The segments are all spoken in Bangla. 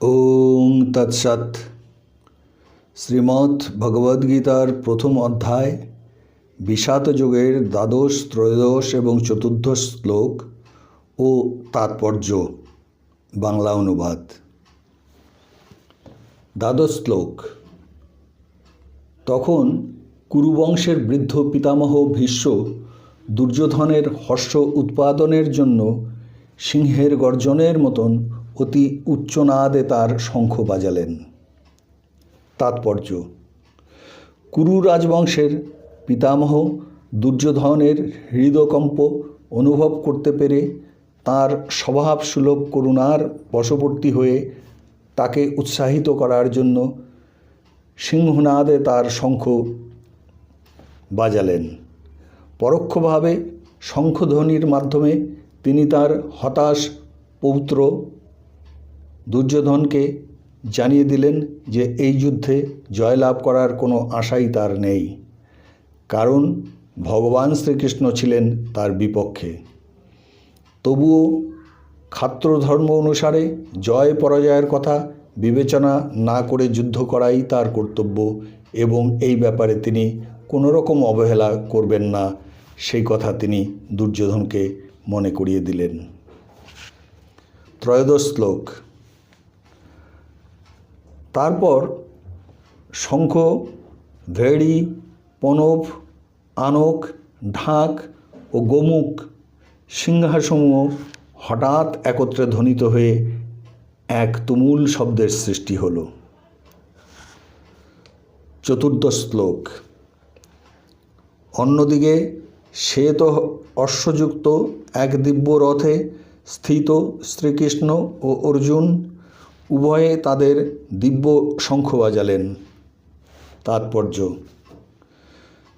ওং তৎসৎ। শ্রীমদ্ ভগবদ্গীতার প্রথম অধ্যায়, বিষাদ যুগের দ্বাদশ, ত্রয়োদশ এবং চতুর্দশ শ্লোক ও তাৎপর্য, বাংলা অনুবাদ। দ্বাদশ শ্লোক। তখন কুরুবংশের বৃদ্ধ পিতামহ ভীষ্ম দুর্যোধনের হর্ষ উৎপাদনের জন্য সিংহের গর্জনের মতন অতি উচ্চনাদে তার শঙ্খ বাজালেন। তাৎপর্য, কুরু রাজবংশের পিতামহ দুর্যোধনের হৃদকম্প অনুভব করতে পেরে তার স্বভাবসুলভ করুণার বশবর্তী হয়ে তাকে উৎসাহিত করার জন্য সিংহনাদে তার শঙ্খ বাজালেন। পরোক্ষভাবে শঙ্খধ্বনির মাধ্যমে তিনি তার হতাশ পৌত্র দুর্যোধনকে জানিয়ে দিলেন যে এই যুদ্ধে জয়লাভ করার কোনো আশাই তার নেই, কারণ ভগবান শ্রীকৃষ্ণ ছিলেন তার বিপক্ষে। তবুও খাত্রধর্ম অনুসারে জয় পরাজয়ের কথা বিবেচনা না করে যুদ্ধ করাই তার কর্তব্য এবং এই ব্যাপারে তিনি কোনো রকম অবহেলা করবেন না, সেই কথা তিনি দুর্যোধনকে মনে করিয়ে দিলেন। ত্রয়োদশ শ্লোক তারপর শঙ্খ, ভেড়ি পনব আনক, ঢাক ও গোমুখ সিংহাসমূহ হঠাৎ একত্রে ধ্বনিত হয়ে এক তুমুল শব্দের সৃষ্টি হল। চতুর্দশ শ্লোক। অন্যদিকে শ্বেত অশ্বযুক্ত এক দিব্য রথে স্থিত শ্রীকৃষ্ণ ও অর্জুন উভয়ে তাদের দিব্য শঙ্খ বাজালেন। তাৎপর্য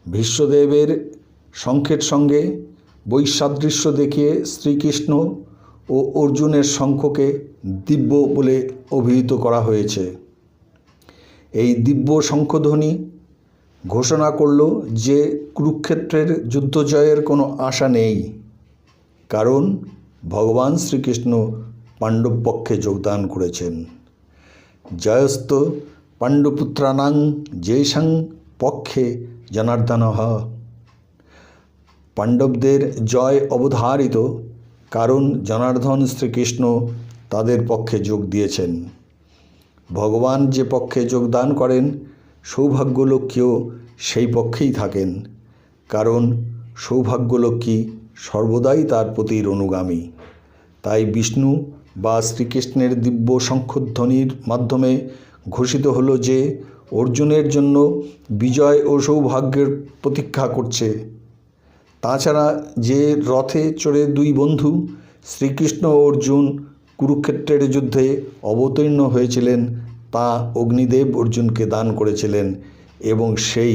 ভীষ্মদেবের শঙ্খের সঙ্গে বৈসাদৃশ্য দেখিয়ে শ্রীকৃষ্ণ ও অর্জুনের শঙ্খকে দিব্য বলে অভিহিত করা হয়েছে। এই দিব্য শঙ্খধ্বনি ঘোষণা করল যে কুরুক্ষেত্রের যুদ্ধজয়ের কোনো আশা নেই, কারণ ভগবান শ্রীকৃষ্ণ পাণ্ডব পক্ষে যোগদান করেছেন। জয়স্ত পাণ্ডুপুত্রানাং জেসাং পক্ষে জনার্দন। পাণ্ডবদের জয় অবধারিত কারণ জনার্দন শ্রীকৃষ্ণ তাদের পক্ষে যোগ দিয়েছেন। ভগবান যে পক্ষে যোগদান করেন, সৌভাগ্যলক্ষ্মীও সেই পক্ষেই থাকেন। কারণ সৌভাগ্যলক্ষ্মী সর্বদাই তার প্রতির অনুগামী। তাই বিষ্ণু বা শ্রীকৃষ্ণের দিব্য শঙ্খধ্বনির মাধ্যমে ঘোষিত হলো যে অর্জুনের জন্য বিজয় ও সৌভাগ্যের প্রতীক্ষা করছে। তাছাড়া যে রথে চড়ে দুই বন্ধু শ্রীকৃষ্ণ ও অর্জুন কুরুক্ষেত্রের যুদ্ধে অবতীর্ণ হয়েছিলেন, তা অগ্নিদেব অর্জুনকে দান করেছিলেন এবং সেই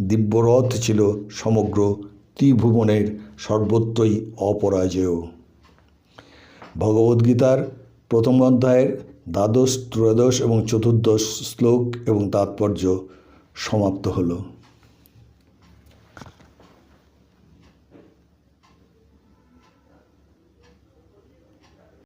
দিব্যরথ ছিল সমগ্র ত্রিভুবনের সর্বত্রই অপরাজেয়। ভগবদ্গীতার প্রথম অধ্যায়ের দ্বাদশ ত্রয়োদশ এবং চতুর্দশ শ্লোক এবং তাৎপর্য সমাপ্ত হলো।